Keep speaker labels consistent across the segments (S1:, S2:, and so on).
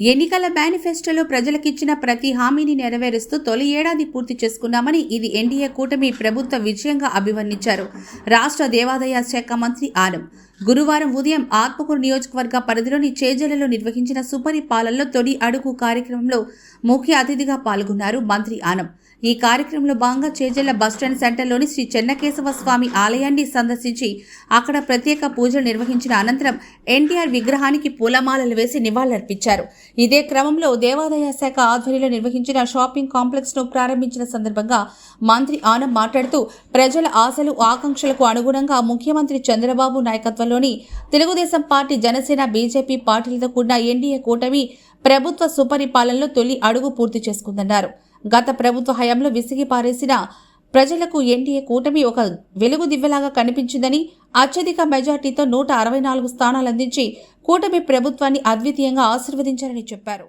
S1: ఎన్నికల మేనిఫెస్టోలో ప్రజలకిచ్చిన ప్రతి హామీని నెరవేరుస్తూ తొలి ఏడాది పూర్తి చేసుకున్నామని ఇది ఎన్డీఏ కూటమి ప్రభుత్వ విజయంగా అభివర్ణించారు. రాష్ట్ర దేవాదాయ శాఖ మంత్రి ఆనం. గురువారం ఉదయం ఆత్మకూరు నియోజకవర్గ పరిధిలోని చేజలలో నిర్వహించిన సుపరిపాలనలో తొలి అడుగు కార్యక్రమంలో ముఖ్య అతిథిగా పాల్గొన్నారు మంత్రి ఆనం. ఈ కార్యక్రమంలో భాగంగా చేజల్ల బస్టాండ్ సెంటర్లోని శ్రీ చెన్నకేశవ స్వామి ఆలయాన్ని సందర్శించి అక్కడ ప్రత్యేక పూజలు నిర్వహించిన అనంతరం ఎన్టీఆర్ విగ్రహానికి పూలమాలలు వేసి నివాళులర్పించారు. ఇదే క్రమంలో దేవాదాయ శాఖ ఆధ్వర్యంలో నిర్వహించిన షాపింగ్ కాంప్లెక్స్ను ప్రారంభించిన సందర్భంగా మంత్రి ఆనం మాట్లాడుతూ ప్రజల ఆశలు ఆకాంక్షలకు అనుగుణంగా ముఖ్యమంత్రి చంద్రబాబు నాయకత్వంలోని తెలుగుదేశం పార్టీ జనసేన బీజేపీ పార్టీలతో కూడిన ఎన్డీఏ కూటమి ప్రభుత్వ సుపరిపాలనలో తొలి అడుగు పూర్తి చేసుకుందన్నారు. గత ప్రభుత్వ హయాంలో విసిగి పారేసిన ప్రజలకు ఎన్డీఏ కూటమి ఒక వెలుగు దివ్వెలాగా కనిపించిందని అత్యధిక మెజార్టీతో నూట అరవై నాలుగు స్థానాలు అందించి కూటమి ప్రభుత్వాన్ని అద్వితీయంగా ఆశీర్వదించారని చెప్పారు.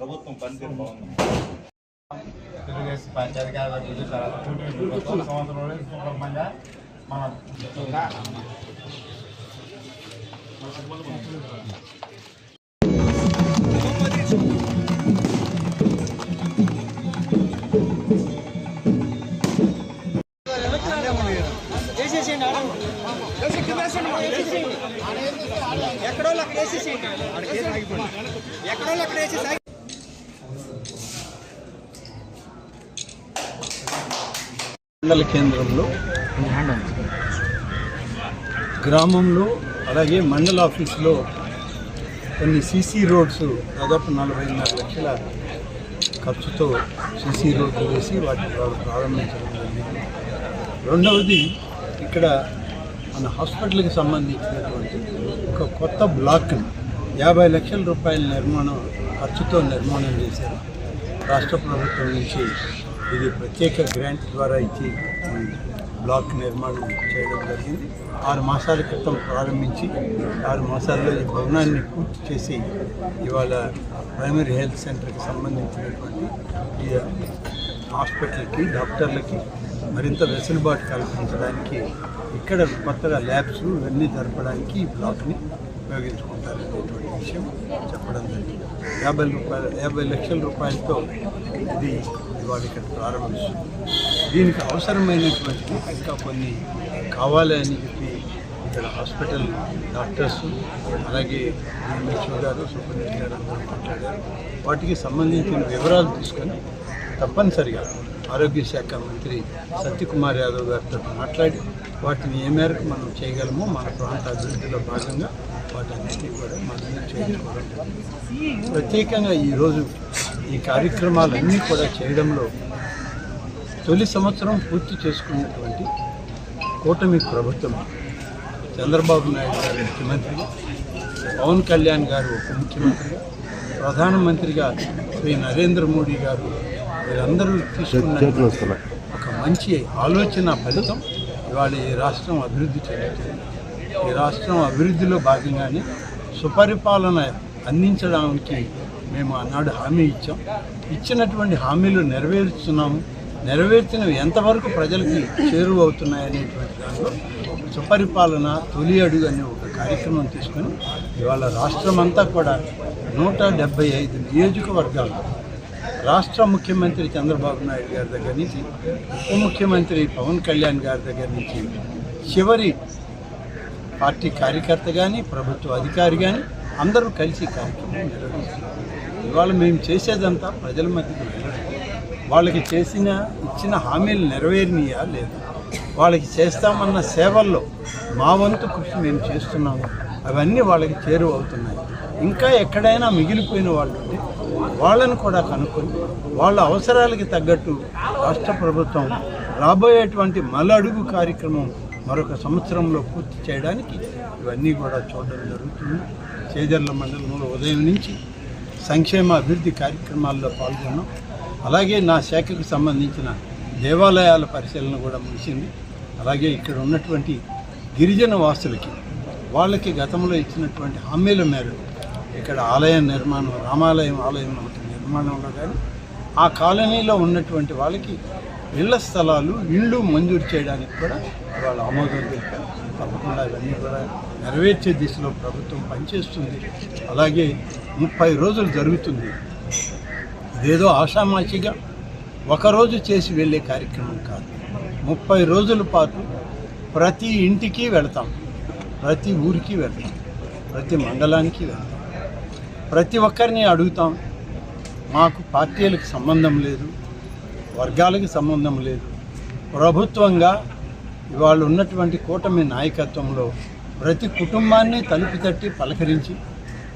S2: ప్రభుత్వం పనితీరు బాగుంది.
S3: తెలుగుదేశం మన
S4: ఎక్కడో అక్కడ వేసేసేయండి. ఎక్కడో అక్కడ వేసేసి
S5: మండల కేంద్రంలో గ్రామంలో అలాగే మండల ఆఫీసులో కొన్ని సీసీ రోడ్స్ దాదాపు నలభైన్నర లక్షల ఖర్చుతో సీసీ రోడ్లు వేసి వాటిని ప్రారంభించడం జరిగింది. రెండవది ఇక్కడ మన హాస్పిటల్కి సంబంధించినటువంటి ఒక కొత్త బ్లాక్ని యాభై లక్షల రూపాయల నిర్మాణం ఖర్చుతో నిర్మాణం చేశారు రాష్ట్ర ప్రభుత్వం నుంచి. ఇది ప్రత్యేక గ్రాంట్ ద్వారా ఇచ్చి బ్లాక్ నిర్మాణం చేయడం జరిగింది. ఆరు మాసాల క్రితం ప్రారంభించి ఆరు మాసాల్లో ఈ భవనాన్ని పూర్తి చేసి ఇవాళ ప్రైమరీ హెల్త్ సెంటర్కి సంబంధించినటువంటి ఈ హాస్పిటల్కి డాక్టర్లకి మరింత వెసులుబాటు కల్పించడానికి ఇక్కడ కొత్తగా ల్యాబ్స్ ఇవన్నీ జరపడానికి ఈ బ్లాక్ని ఉపయోగించుకుంటారు అనేటువంటి విషయం చెప్పడం జరిగింది. యాభై రూపాయల యాభై లక్షల రూపాయలతో ఇది ఇవాళ ఇక్కడ ప్రారంభిస్తుంది. దీనికి అవసరమైనటువంటి ఇంకా కొన్ని కావాలి అని చెప్పి ఇక్కడ హాస్పిటల్ డాక్టర్స్ అలాగే డిఎంహెచ్ఓ గారు సూపరింటెండెంట్ గారు అందరూ మాట్లాడారు. వాటికి సంబంధించిన వివరాలు తీసుకొని తప్పనిసరిగా ఆరోగ్య శాఖ మంత్రి సత్యకుమార్ యాదవ్ గారితో మాట్లాడి వాటిని ఏ మేరకు మనం చేయగలమో మన ప్రాంత అభివృద్ధిలో భాగంగా వాటన్నిటినీ కూడా మనం చేయించుకోవడం ప్రత్యేకంగా ఈరోజు ఈ కార్యక్రమాలన్నీ కూడా చేయడంలో తొలి సంవత్సరం పూర్తి చేసుకున్నటువంటి కూటమి ప్రభుత్వం చంద్రబాబు నాయుడు గారు ముఖ్యమంత్రిగా పవన్ కళ్యాణ్ గారు ఉప ముఖ్యమంత్రిగా ప్రధానమంత్రిగా శ్రీ నరేంద్ర మోడీ గారు వీరందరూ తీసుకున్న ఒక మంచి ఆలోచన ఫలితం ఇవాళ ఈ రాష్ట్రం అభివృద్ధి చెందుతుంది. ఈ రాష్ట్రం అభివృద్ధిలో భాగంగానే సుపరిపాలన అందించడానికి మేము ఆనాడు హామీ ఇచ్చాం. ఇచ్చినటువంటి హామీలు నెరవేరుస్తున్నాము. నెరవేర్చినవి ఎంతవరకు ప్రజలకి చేరువవుతున్నాయనేటువంటి దానిలో సుపరిపాలన తొలి అడుగు అనే ఒక కార్యక్రమం తీసుకొని ఇవాళ రాష్ట్రం అంతా కూడా నూట డెబ్బై ఐదు నియోజకవర్గాలు రాష్ట్ర ముఖ్యమంత్రి చంద్రబాబు నాయుడు గారి దగ్గర నుంచి ఉప ముఖ్యమంత్రి పవన్ కళ్యాణ్ గారి దగ్గర నుంచి చివరి పార్టీ కార్యకర్త కానీ ప్రభుత్వ అధికారి కానీ అందరూ కలిసి కార్యక్రమం నిర్వహిస్తున్నారు. ఇవాళ మేము చేసేదంతా ప్రజల మధ్యకి వెళ్ళడం. వాళ్ళకి చేసిన ఇచ్చిన హామీలు నెరవేరినయా లేదా? వాళ్ళకి చేస్తామన్న సేవల్లో మా వంతు కృషి మేము చేస్తున్నాము. అవన్నీ వాళ్ళకి చేరువ అవుతున్నాయి ఇంకా ఎక్కడైనా మిగిలిపోయిన వాళ్ళు ఉంటే వాళ్ళని కూడా కనుక్కొని వాళ్ళ అవసరాలకి తగ్గట్టు రాష్ట్ర ప్రభుత్వం రాబోయేటువంటి మలడుగు కార్యక్రమం మరొక సంవత్సరంలో పూర్తి చేయడానికి ఇవన్నీ కూడా చూడడం జరుగుతుంది. చేజర్ల మండలంలో ఉదయం నుంచి సంక్షేమ అభివృద్ధి కార్యక్రమాల్లో పాల్గొన్నాం. అలాగే నా శాఖకు సంబంధించిన దేవాలయాల పరిశీలన కూడా ముగిసింది. అలాగే ఇక్కడ ఉన్నటువంటి గిరిజన వాసులకి వాళ్ళకి గతంలో ఇచ్చినటువంటి హామీల మేరకు ఇక్కడ ఆలయ నిర్మాణం రామాలయం ఆలయం ఒకటి నిర్మాణంలో కానీ ఆ కాలనీలో ఉన్నటువంటి వాళ్ళకి ఇళ్ళ స్థలాలు ఇళ్ళు మంజూరు చేయడానికి కూడా వాళ్ళు ఆమోదం తెలిపారు. తప్పకుండా ఇవన్నీ కూడా నెరవేర్చే దిశలో ప్రభుత్వం పనిచేస్తుంది. అలాగే ముప్పై రోజులు జరుగుతుంది. ఇదేదో ఆషామాషిగా. ఒకరోజు చేసి వెళ్ళే కార్యక్రమం కాదు. ముప్పై రోజుల పాటు ప్రతి ఇంటికి వెళ్తాం. ప్రతి ఊరికి వెళ్తాం. ప్రతి మండలానికి వెళ్తాం. ప్రతి ఒక్కరిని అడుగుతాం. మాకు పార్టీలకు సంబంధం లేదు. వర్గాలకు సంబంధం లేదు. ప్రభుత్వంగా ఇవాళ ఉన్నటువంటి కూటమి నాయకత్వంలో ప్రతి కుటుంబాన్ని తలుపు తట్టి పలకరించి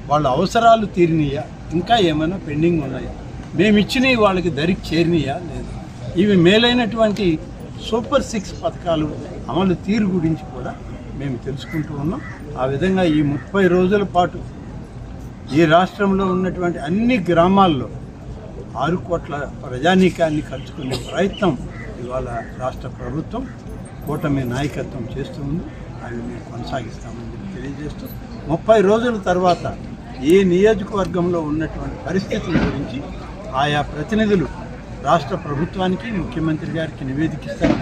S5: వాళ్ళ అవసరాలు తీరినయా? ఇంకా ఏమైనా పెండింగ్ ఉన్నాయా? మేము ఇచ్చినవి వాళ్ళకి దరికి చేరినయా లేదా? ఇవి మేలైనటువంటి సూపర్ సిక్స్ పథకాలు అమలు తీరు గురించి కూడా మేము తెలుసుకుంటూ ఉన్నాం. ఆ విధంగా ఈ ముప్పై రోజుల పాటు ఈ రాష్ట్రంలో ఉన్నటువంటి అన్ని గ్రామాల్లో ఆరు కోట్ల ప్రజానీకాన్ని కలుసుకునే ప్రయత్నం ఇవాళ రాష్ట్ర ప్రభుత్వం కూటమి నాయకత్వం చేస్తూ ఉంది. అవి మేము కొనసాగిస్తామని తెలియజేస్తూ ముప్పై రోజుల తర్వాత ఏ నియోజకవర్గంలో ఉన్నటువంటి పరిస్థితుల గురించి ఆయా ప్రతినిధులు రాష్ట్ర ప్రభుత్వానికి ముఖ్యమంత్రి గారికి నివేదికిస్తారు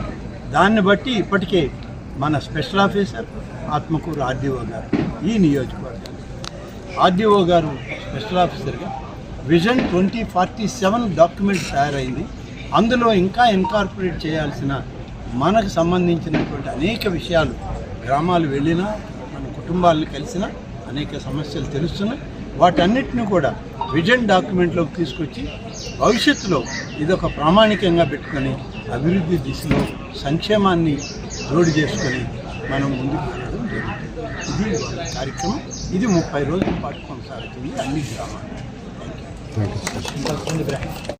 S5: దాన్ని బట్టి ఇప్పటికే మన స్పెషల్ ఆఫీసర్ ఆత్మకూరు ఆర్డీఓ గారు ఈ నియోజకవర్గం ఆర్డీఓ గారు స్పెషల్ ఆఫీసర్గా vision twenty forty seven document తయారైంది. అందులో ఇంకా ఇన్కార్పొరేట్ చేయాల్సిన మనకు సంబంధించినటువంటి అనేక విషయాలు గ్రామాలు వెళ్ళినా మన కుటుంబాలను కలిసినా అనేక సమస్యలు తెలుస్తున్నాయి. వాటన్నిటిని కూడా విజన్ డాక్యుమెంట్లోకి తీసుకొచ్చి భవిష్యత్తులో ఇదొక ప్రామాణికంగా పెట్టుకొని అభివృద్ధి దిశలో సంక్షేమాన్ని జోడు చేసుకొని మనం ముందుకు వెళ్ళడం జరుగుతుంది. ఇది కార్యక్రమం. ఇది ముప్పై రోజుల పాటు కొనసాగుతుంది. అన్ని గ్రామాలు.